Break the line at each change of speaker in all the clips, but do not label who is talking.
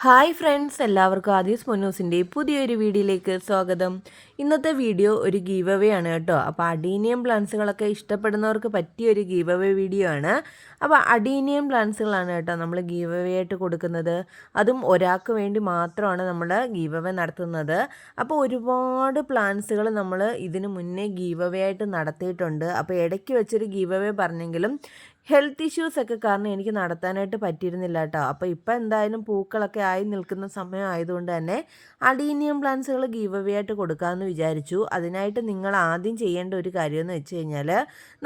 Hi friends എല്ലാവർക്കും ആദ്യസ് മൊന്നൂസിന്റെ പുതിയൊരു വീഡിയോയിലേക്ക് സ്വാഗതം. ഇന്നത്തെ വീഡിയോ ഒരു ഗീവ് അവേ ആണ് കേട്ടോ. അപ്പോൾ അഡീനിയം പ്ലാന്റ്സുകളൊക്കെ ഇഷ്ടപ്പെടുന്നവർക്ക് പറ്റിയ ഒരു ഗീവ് അവേ വീഡിയോ ആണ്. അപ്പോൾ അഡീനിയം പ്ലാന്റ്സുകളാണ് കേട്ടോ നമ്മൾ ഗീവ് അവേ ആയിട്ട് കൊടുക്കുന്നത്. അതും ഒരാൾക്ക് വേണ്ടി മാത്രമാണ് നമ്മൾ ഗീവ് അവേ നടത്തുന്നത്. അപ്പോൾ ഒരുപാട് പ്ലാന്റ്സുകൾ നമ്മൾ ഇതിന് മുന്നേ ഗീവ് അവേ ആയിട്ട് നടത്തിയിട്ടുണ്ട്. അപ്പോൾ ഇടയ്ക്ക് വെച്ചൊരു ഗീവ് അവേ പറഞ്ഞെങ്കിലും ഹെൽത്ത് ഇഷ്യൂസ് ഒക്കെ കാരണം എനിക്ക് നടത്താനായിട്ട് പറ്റിയിരുന്നില്ല കേട്ടോ അപ്പോൾ ഇപ്പോൾ എന്തായാലും പൂക്കളൊക്കെ ആയി നിൽക്കുന്ന സമയം ആയതുകൊണ്ട് തന്നെ അഡീനിയം പ്ലാന്റ്സുകൾ ഗീവ് അവേ ആയിട്ട് കൊടുക്കാമെന്ന് വിചാരിച്ചു. അതിനായിട്ട് നിങ്ങൾ ആദ്യം ചെയ്യേണ്ട ഒരു കാര്യമെന്ന് വെച്ച് കഴിഞ്ഞാൽ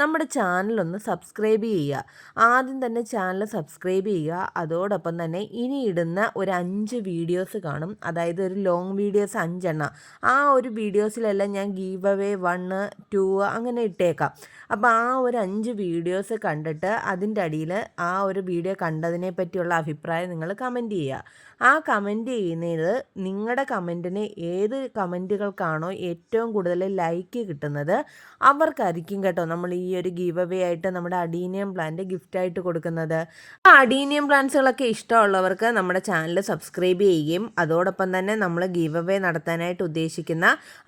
നമ്മുടെ ചാനലൊന്ന് സബ്സ്ക്രൈബ് ചെയ്യുക. ആദ്യം തന്നെ ചാനൽ സബ്സ്ക്രൈബ് ചെയ്യുക. അതോടൊപ്പം തന്നെ ഇനി ഇടുന്ന ഒരു അഞ്ച് വീഡിയോസ് കാണും. അതായത് ഒരു ലോങ് വീഡിയോസ് അഞ്ചെണ്ണം. ആ ഒരു വീഡിയോസിലെല്ലാം ഞാൻ ഗീവ് അവേ വണ്ണ് ടു അങ്ങനെ ഇട്ടേക്കാം. അപ്പോൾ ആ ഒരു അഞ്ച് വീഡിയോസ് കണ്ടിട്ട് അതിന്റെ അടിയിൽ ആ ഒരു വീഡിയോ കണ്ടതിനെ പറ്റിയുള്ള അഭിപ്രായം നിങ്ങൾ കമന്റ് ചെയ്യുക. ആ കമന്റ് ചെയ്യുന്നത് നിങ്ങളുടെ കമന്റിന് ഏത് കമന്റുകൾക്കാണോ ഏറ്റവും കൂടുതൽ ലൈക്ക് കിട്ടുന്നത് അവർക്കായിരിക്കും കേട്ടോ നമ്മൾ ഈ ഒരു ഗീവ് അവേ ആയിട്ട് നമ്മുടെ അഡീനിയം പ്ലാന്റ് ഗിഫ്റ്റായിട്ട് കൊടുക്കുന്നത്. ആ അഡീനിയം പ്ലാന്റ്സുകളൊക്കെ ഇഷ്ടമുള്ളവർക്ക് നമ്മുടെ ചാനൽ സബ്സ്ക്രൈബ് ചെയ്യുകയും അതോടൊപ്പം തന്നെ നമ്മൾ ഗീവ് അവേ നടത്താനായിട്ട് ഉദ്ദേശിക്കുന്ന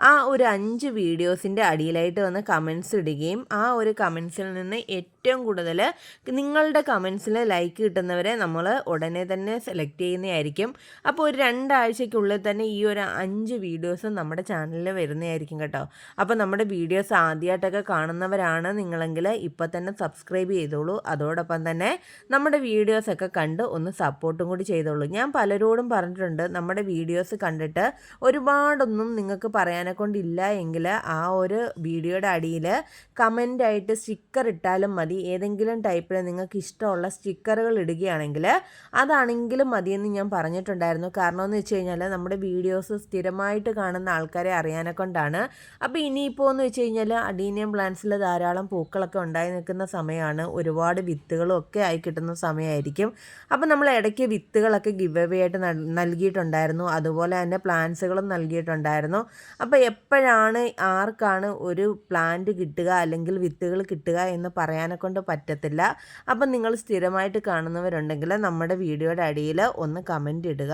ആ ഒരു അഞ്ച് വീഡിയോസിന്റെ അടിയിലായിട്ട് വന്ന് കമൻസ് ഇടുകയും ആ ഒരു കമൻസിൽ നിന്ന് ഏറ്റവും കൂടുതൽ നിങ്ങളുടെ കമൻസിൽ ലൈക്ക് കിട്ടുന്നവരെ നമ്മൾ ഉടനെ തന്നെ സെലക്ട് ചെയ്യുന്നതായിരിക്കും. അപ്പോൾ ഒരു രണ്ടാഴ്ചയ്ക്കുള്ളിൽ തന്നെ ഈ ഒരു അഞ്ച് വീഡിയോസും നമ്മുടെ ചാനലിൽ വരുന്നതായിരിക്കും കേട്ടോ. അപ്പോൾ നമ്മുടെ വീഡിയോസ് ആദ്യമായിട്ടൊക്കെ കാണുന്നവരാണ് നിങ്ങളെങ്കിൽ ഇപ്പോൾ തന്നെ സബ്സ്ക്രൈബ് ചെയ്തോളൂ. അതോടൊപ്പം തന്നെ നമ്മുടെ വീഡിയോസൊക്കെ കണ്ട് ഒന്ന് സപ്പോർട്ടും കൂടി ചെയ്തോളൂ. ഞാൻ പലരോടും പറഞ്ഞിട്ടുണ്ട് നമ്മുടെ വീഡിയോസ് കണ്ടിട്ട് ഒരുപാടൊന്നും നിങ്ങൾക്ക് പറയാനെ കൊണ്ടില്ല എങ്കിൽ ആ ഒരു വീഡിയോയുടെ അടിയിൽ കമന്റായിട്ട് സ്റ്റിക്കർ ഇട്ടാലും മതി. ഏതെങ്കിലും ടൈപ്പിൽ നിങ്ങൾക്ക് ഇഷ്ടമുള്ള സ്റ്റിക്കറുകൾ ഇടുകയാണെങ്കിൽ അതാണെങ്കിലും മതിയെന്ന് ഞാൻ പറഞ്ഞിട്ടുണ്ടായിരുന്നു. കാരണം എന്ന് വെച്ച് കഴിഞ്ഞാൽ നമ്മുടെ വീഡിയോസ് സ്ഥിരമായിട്ട് കാണുന്ന ആൾക്കാരെ അറിയാനെ കൊണ്ടാണ്. അപ്പോൾ ഇനിയിപ്പോൾ എന്ന് വെച്ച് കഴിഞ്ഞാൽ അഡീനിയം പ്ലാന്റ്സിൽ ധാരാളം പൂക്കളൊക്കെ ഉണ്ടായി നിൽക്കുന്ന സമയമാണ്. ഒരുപാട് വിത്തുകളും ഒക്കെ ആയി കിട്ടുന്ന സമയമായിരിക്കും. അപ്പോൾ നമ്മൾ ഇടയ്ക്ക് വിത്തുകളൊക്കെ ഗിവ് അവേ ആയിട്ട് നൽകിയിട്ടുണ്ടായിരുന്നു. അതുപോലെ തന്നെ പ്ലാന്റ്സുകളും നൽകിയിട്ടുണ്ടായിരുന്നു. അപ്പോൾ എപ്പോഴാണ് ആർക്കാണ് ഒരു പ്ലാന്റ് കിട്ടുക അല്ലെങ്കിൽ വിത്തുകൾ കിട്ടുക എന്ന് പറയാനെ കൊണ്ട് പറ്റത്തില്ല. അപ്പം നിങ്ങൾ സ്ഥിരമായിട്ട് കാണുന്നവരുണ്ടെങ്കിൽ നമ്മുടെ വീഡിയോയുടെ അടിയിൽ ഒന്ന് കമന്റ് ഇടുക.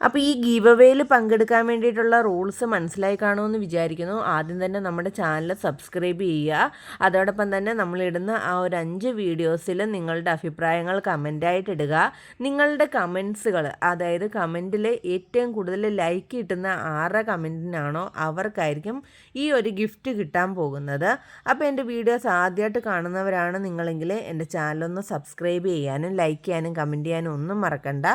അപ്പോൾ ഈ ഗീവ് അവേയിൽ പങ്കെടുക്കാൻ വേണ്ടിയിട്ടുള്ള റൂൾസ് മനസ്സിലായി കാണുമെന്ന് വിചാരിക്കുന്നു. ആദ്യം തന്നെ നമ്മുടെ ചാനൽ സബ്സ്ക്രൈബ് ചെയ്യുക. അതോടൊപ്പം തന്നെ നമ്മളിടുന്ന ആ ഒരു അഞ്ച് വീഡിയോസിൽ നിങ്ങളുടെ അഭിപ്രായങ്ങൾ കമന്റായിട്ട് ഇടുക. നിങ്ങളുടെ കമൻസുകൾ അതായത് കമന്റിൽ ഏറ്റവും കൂടുതൽ ലൈക്ക് കിട്ടുന്ന ആറ് കമന്റിനാണോ അവർക്കായിരിക്കും ഈ ഒരു ഗിഫ്റ്റ് കിട്ടാൻ പോകുന്നത്. അപ്പോൾ എന്റെ വീഡിയോസ് ആദ്യമായിട്ട് കാണുന്നവരാണ് നിങ്ങളെങ്കിൽ എന്റെ ചാനലൊന്ന് സബ്സ്ക്രൈബ് ചെയ്യാനും ലൈക്ക് ചെയ്യാനും കമന്റ് ചെയ്യാനും ഒന്നും മറക്കണ്ട.